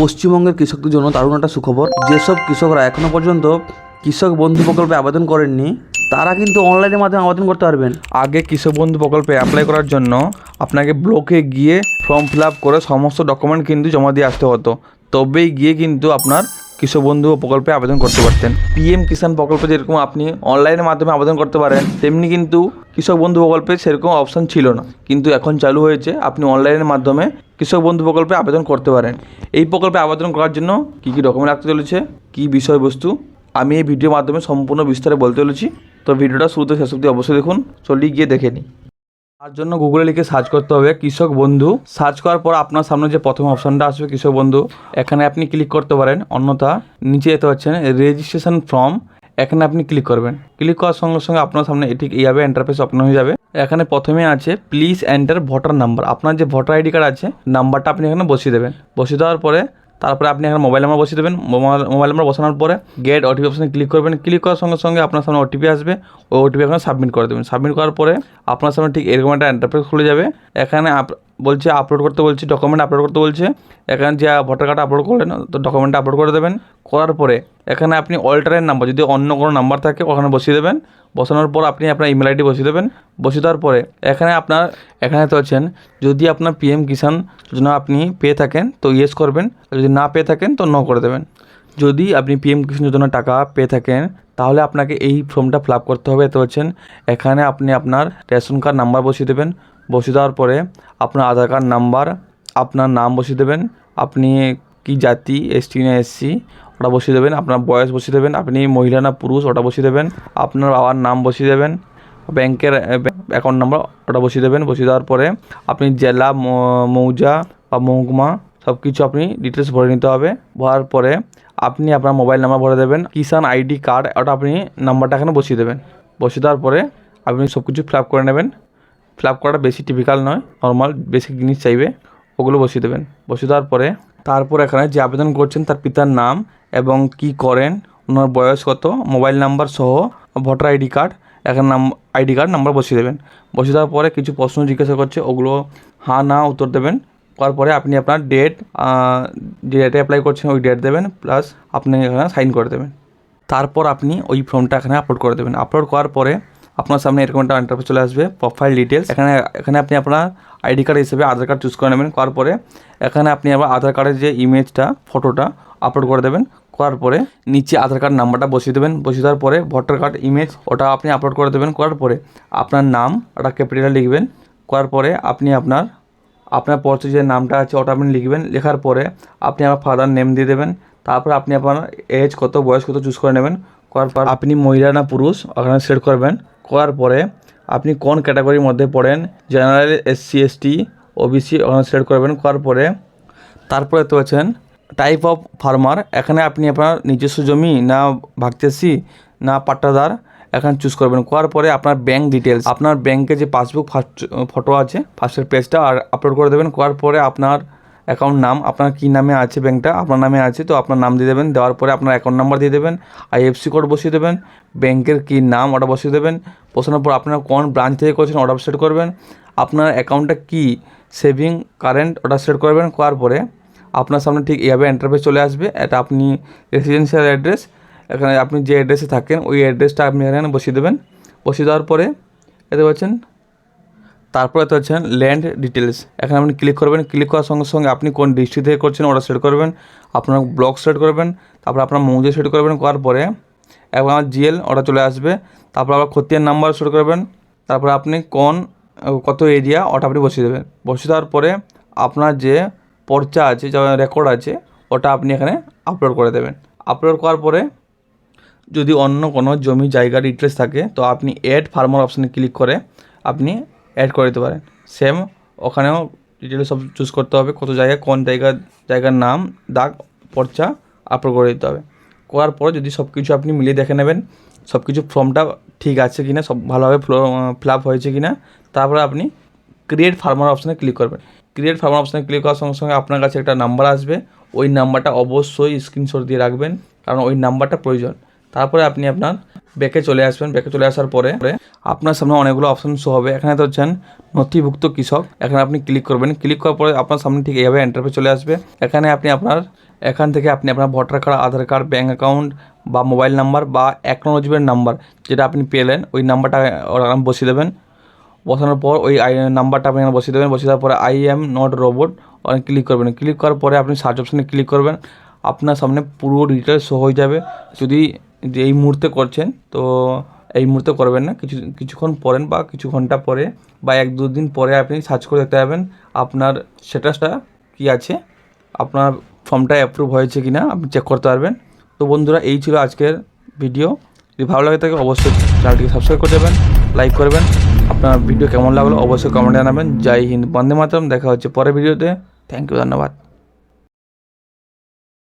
পশ্চিমবঙ্গের কৃষকদের জন্য দারুণ একটা সুখবর। যেসব কৃষকরা এখনও পর্যন্ত কৃষক বন্ধু প্রকল্পে আবেদন করেননি, তারা কিন্তু অনলাইনের মাধ্যমে আবেদন করতে পারবেন। আগে কৃষক বন্ধু প্রকল্পে অ্যাপ্লাই করার জন্য আপনাকে ব্লকে গিয়ে ফর্ম ফিল আপ করে সমস্ত ডকুমেন্ট কিন্তু জমা দিয়ে আসতে হতো। তবেই গিয়ে কিন্তু আপনার কৃষক বন্ধু প্রকল্পে আবেদন করতে পারতেন। পিএম কিষাণ প্রকল্পে যেরকম আপনি অনলাইনের মাধ্যমে আবেদন করতে পারেন, তেমনি কিন্তু কৃষক বন্ধু প্রকল্পে সেরকম অপশন ছিল না। কিন্তু এখন চালু হয়েছে, আপনি অনলাইনের মাধ্যমে কৃষক বন্ধু প্রকল্পে আবেদন করতে পারেন। এই প্রকল্পে আবেদন করার জন্য কী কী ডকুমেন্ট রাখতে চলেছে, কী বিষয়বস্তু, আমি এই ভিডিওর মাধ্যমে সম্পূর্ণ বিস্তারে বলতে চলেছি। তো ভিডিওটা শুরুতে শেষ অবশ্যই দেখুন চলিয়ে গিয়ে দেখে নিই। তার জন্য গুগলে লিখে সার্চ করতে হবে, কৃষক বন্ধু। সার্চ করার পর আপনার সামনে যে প্রথম অপশনটা আসবে, কৃষক বন্ধু, এখানে আপনি ক্লিক করতে পারেন, অন্যথা নিচে যেতে পারছেন রেজিস্ট্রেশন ফর্ম এখানে আপনি ক্লিক করবেন। ক্লিক করার সঙ্গে সঙ্গে আপনার সামনে এটি এইভাবে এন্টারফেস ওপেন হয়ে যাবে। এখানে প্রথমে আছে প্লিজ এন্টার ভোটার নাম্বার আপনার যে ভোটার আইডি কার্ড আছে নাম্বারটা আপনি এখানে বসিয়ে দেবেন। বসিয়ে দেওয়ার পরে তারপরে আপনি এখানে মোবাইল নাম্বার বসিয়ে দেবেন। মোবাইল নাম্বার বসানোর পরে গেট ওটিপি অপশানে ক্লিক করবেন। ক্লিক করার সঙ্গে সঙ্গে আপনার সামনে ওটিপি আসবে। ওই ওটিপি এখানে সাবমিট করে দেবেন। সাবমিট করার পরে আপনার সামনে ঠিক এরকম একটা এন্টারপ্রাইজ খুলে যাবে। এখানে বলছে আপলোড করতে বলছে ডকুমেন্ট আপলোড করতে বলছে। এখানে যে ভোটার কার্ড আপলোড করলেন, তো ডকুমেন্টটা আপলোড করে দেবেন। করার পরে এখানে আপনি অল্টারের নাম্বার যদি অন্য কোনো নাম্বার থাকে, ওখানে বসিয়ে দেবেন। বসানোর পর আপনি আপনার ইমেল আইডি বসিয়ে দেবেন। বসিয়ে দেওয়ার পরে এখানে আপনার, এখানে তো আছেন, যদি আপনার পিএম কিষাণ যোজনা আপনি পেয়ে থাকেন, তো ইয়েস করবেন। যদি না পেয়ে থাকেন, তো নো করে দেবেন। যদি আপনি পিএম কিষাণ যোজনা টাকা পেয়ে থাকেন, তাহলে আপনাকে এই ফর্মটা ফিল করতে হবে। এতে হচ্ছেন, এখানে আপনি আপনার রেশন কার্ড নাম্বার বসিয়ে দেবেন। বসিয়ে দেওয়ার পরে আপনার আধার কার্ড নাম্বার, আপনার নাম বসিয়ে দেবেন, আপনি কি জাতি, এসটি না এসসি, ওটা বসিয়ে দেবেন, আপনার বয়স বসিয়ে দেবেন, আপনি মহিলা না পুরুষ, ওটা বসিয়ে দেবেন, আপনার বাবার নাম বসিয়ে দেবেন, ব্যাংকের অ্যাকাউন্ট নাম্বার ওটা বসিয়ে দেবেন, বসিয়ে দেওয়ার পরে আপনি জেলা মৌজা বা মহকুমা সব কিছু আপনি ডিটেলস ভরে নিতে হবে, ভরার পরে আপনি আপনার মোবাইল নাম্বার ভরে দেবেন কিষান আইডি কার্ড, ওটা আপনি নাম্বারটা এখানে বসিয়ে দেবেন, বসিয়ে দেওয়ার পরে আপনি সব কিছু ফিল আপ করে নেবেন ফিল আপ করাটা বেশি টিপিক্যাল নয় নর্মাল বেসিক জিনিস চাইবে, ওগুলো বসিয়ে দেবেন। বসিয়ে দেওয়ার পরে তারপর এখানে যে আবেদন করছেন তার পিতার নাম এবং কি করেন, ওনার বয়স কত মোবাইল নাম্বার সহ ভোটার আইডি কার্ড এখানে নাম আইডি কার্ড নাম্বার বসিয়ে দেবেন। বসিয়ে দেওয়ার পরে কিছু প্রশ্ন জিজ্ঞাসা করছে, ওগুলো হ্যাঁ না উত্তর দেবেন। করার পরে আপনি আপনার ডেট যে ডেটে অ্যাপ্লাই করছেন ওই ডেট দেবেন প্লাস আপনি এখানে সাইন করে দেবেন। তারপর আপনি ওই ফর্মটা এখানে আপলোড করে দেবেন। আপলোড করার পরে আপনার সামনে এরকম একটা ইন্টারফেস চলে আসবে প্রোফাইল ডিটেলস এখানে এখানে আপনি আপনার আইডি কার্ড হিসেবে আধার কার্ড চুজ করে নেবেন, করার পরে এখানে আপনি আবার আধার কার্ডের যে ইমেজটা ফটোটা আপলোড করে দেবেন, করার পরে নিচে আধার কার্ড নাম্বারটা বসিয়ে দেবেন, বসিয়ে দেওয়ার পরে ভোটার কার্ড ইমেজ ওটা আপনি আপলোড করে দেবেন, করার পরে আপনার নাম ওটা ক্যাপিটাল লিখবেন, করার পরে আপনি আপনার আপনার পরতে যে নামটা আছে ওটা আপনি লিখবেন, লেখার পরে আপনি আমার ফাদার নেম দিয়ে দেবেন, তারপর আপনি আপনার এজ কত, বয়স কত চুজ করে নেবেন, করার পর আপনি মহিলা না পুরুষ, ওখানে সিলেক্ট করবেন করার পরে আপনি কোন ক্যাটাগরির মধ্যে পড়েন? জেনারেল এসসি এসটি ওবিসি ওখানে সিলেক্ট করবেন, করার পরে তারপরে তো আছেন টাইপ অফ ফার্মার এখানে আপনি আপনার নিজস্ব জমি না ভাগচাষি না পাট্টাদার, এখানে চুজ করবেন। করার পরে আপনার ব্যাঙ্ক ডিটেলস আপনার ব্যাংকে যে পাসবুক ফার্স্ট ফটো আছে ফার্স্টের পেজটা আর আপলোড করে দেবেন। করার পরে আপনার অ্যাকাউন্ট নাম, আপনার কী নামে আছে ব্যাংকটা আপনার নামে আছে, তো আপনার নাম দিয়ে দেবেন। দেওয়ার পরে আপনার অ্যাকাউন্ট নাম্বার দিয়ে দেবেন আইএফসি কোড বসিয়ে দেবেন ব্যাংকের কী নাম ওটা বসিয়ে দেবেন, বসানোর পর আপনার কোন ব্রাঞ্চ থেকে করেছেন ওটা সেট করবেন, আপনার অ্যাকাউন্টটা কী সেভিং কারেন্ট ওটা সেট করবেন, করার পরে আপনার সামনে ঠিক এইভাবে এন্টারফেস চলে আসবে। এটা আপনি রেসিডেন্সিয়াল অ্যাড্রেস এখানে আপনি যে অ্যাড্রেসে থাকেন, ওই অ্যাড্রেসটা আপনি এখানে বসিয়ে দেবেন। বসিয়ে দেওয়ার পরে, এতে পাচ্ছেন তারপরে তো হচ্ছেন ল্যান্ড ডিটেলস এখানে আপনি ক্লিক করবেন ক্লিক করার সঙ্গে সঙ্গে আপনি কোন ডিস্ট্রিক্ট থেকে করছেন ওটা সেট করবেন, আপনার ব্লক সেট করবেন, তারপর আপনার মৌজা সেট করবেন, করার পরে এবং আমার জিএল ওটা চলে আসবে, তারপর আবার খতিয়ান নাম্বার সেট করবেন, তারপর আপনি কোন, কত এরিয়া ওটা আপনি বসিয়ে দেবেন। বসিয়ে দেওয়ার পরে আপনার যে পর্চা আছে, যা রেকর্ড আছে, ওটা আপনি এখানে আপলোড করে দেবেন। আপলোড করার পরে যদি অন্য কোনো জমি জায়গার ডিটেলস থাকে, তো আপনি অ্যাড ফার্মার অপশানে ক্লিক করে আপনি অ্যাড করে দিতে পারেন সেম ওখানেও ডিটেলস সব চুজ করতে হবে, কত জায়গায় কোন জায়গার জায়গার নাম, দাগ, পর্চা আপলোড করে দিতে হবে। করার পরে যদি সব কিছু আপনি মিলিয়ে দেখে নেবেন সব কিছু ফর্মটা ঠিক আছে কি না সব ভালোভাবে ফিল আপ হয়েছে কি না তারপরে আপনি ক্রিয়েট ফার্মার অপশানে ক্লিক করবেন। ক্রিয়েট ফার্মার অপশানে ক্লিক করার সঙ্গে সঙ্গে আপনার কাছে একটা নাম্বার আসবে, ওই নাম্বারটা অবশ্যই স্ক্রিনশট দিয়ে রাখবেন, কারণ ওই নাম্বারটা প্রয়োজন। তারপরে আপনি আপনার ব্যাকে চলে আসবেন ব্যাকে চলে আসার পরে আপনার সামনে অনেকগুলো অপশন শো হবে। এখানে তো হচ্ছেন নথিভুক্ত কৃষক। এখানে আপনি ক্লিক করবেন। ক্লিক করার পরে আপনার সামনে ঠিক এইভাবে এন্টারপে চলে আসবে। এখানে আপনি আপনার, এখান থেকে আপনি আপনার voter card Aadhaar card bank account বা মোবাইল নাম্বার বা অ্যাকনোলজমেন্ট নাম্বার যেটা আপনি পেলেন, ওই নাম্বারটা বসিয়ে দেবেন। বসানোর পর ওই নাম্বারটা আপনি বসিয়ে দেবেন। বসিয়ে দেওয়ার পরে আই এম নট রোবট ওখানে ক্লিক করবেন। ক্লিক করার পরে আপনি সার্চ অপশানে ক্লিক করবেন। আপনার সামনে পুরো ডিটেলস শো হয়ে যাবে। যদি যে এই মুহূর্তে করছেন, তো এই মুহূর্তে করবেন না। কিছু, কিছুক্ষণ পরেন বা কিছু ঘণ্টা পরে বা এক দু দিন পরে আপনি সার্চ করে দেখতে পাবেন আপনার স্ট্যাটাসটা কী আছে, আপনার ফর্মটা অ্যাপ্রুভ হয়েছে কি না আপনি চেক করতে পারবেন। তো বন্ধুরা, এই ছিল আজকের ভিডিও যদি ভালো লাগে থাকে, অবশ্যই চ্যানেলটিকে সাবস্ক্রাইব করে দেবেন লাইক করবেন আপনার ভিডিও কেমন লাগল, অবশ্যই কমেন্টে জানাবেন। জয় হিন্দ, বন্দে মাতরম। দেখা হচ্ছে পরের ভিডিওতে থ্যাংক ইউ ধন্যবাদ।